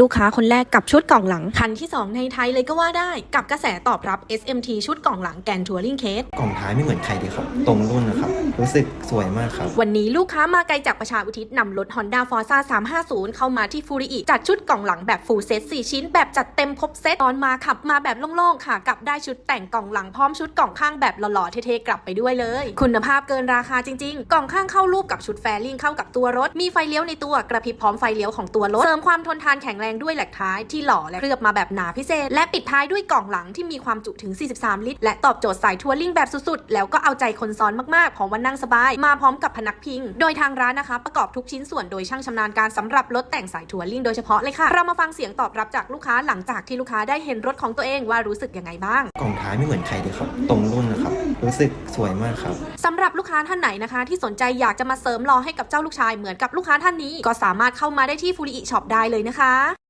ลูกค้าคนแรกกับชุดกล่องหลัง คันที่ 2 ในไทยเลยก็ว่าได้กับกระแสตอบรับ SMT ชุดกล่องหลังแกนทัวริงเคสกล่องท้ายไม่เหมือนใครเลยครับ ตรงรุ่นนะครับ รู้สึกสวยมากครับ วันนี้ลูกค้ามาไกลจากประชาอุทิศนำรถ Honda Forza 350 เข้ามาที่ฟูริอิจัดชุดกล่องหลังแบบ full set 4ชิ้น แบบจัดเต็มครบเซตตอนมาขับมาแบบโล่งๆค่ะกับได้ชุดแต่งกล่องหลังพร้อมชุดกล่องข้างแบบหล่อๆเท่ๆกลับไปด้วยเลย คุณภาพเกินราคาจริงๆ กล่องข้างเข้ารูปกับชุดแฟริ่งเข้ากับตัวรถ มีไฟเลี้ยวในตัวกระพริบพร้อมไฟเลี้ยวของตัวรถเสริมความทนทานแข็งแรงด้วยแหลกท้ายที่หล่อและเคลือบมาแบบหนาพิเศษ และปิดท้ายด้วยกล่องหลังที่มีความจุถึง 43 ลิตร และตอบโจทย์สายทัวริงแบบสุดๆ แล้วก็เอาใจคนซ้อนมากๆเพราะว่านั่งสบาย มาพร้อมกับพนักพิง โดยทางร้านนะคะ ประกอบทุกชิ้นส่วนโดยช่างชำนาญการสำหรับรถแต่งสายทัวริงโดยเฉพาะเลยค่ะ เรามาฟังเสียงตอบรับจากลูกค้าหลังจากที่ลูกค้าได้เห็นรถของตัวเองว่ารู้สึกยังไงบ้าง กล่องท้ายไม่เหมือนใครเลยครับ ตรงรุ่นนะครับ รู้สึกสวยมากครับสำหรับลู กค้าท่านไหนนะคะที่สนใจอยากจะมาเสริมรอให้กับเจ้าลูกชายเหมือนกับลูกค้าท่านนี้ ก็สามารถเข้ามาได้ที่ฟูริอิช็อปได้เลยนะคะ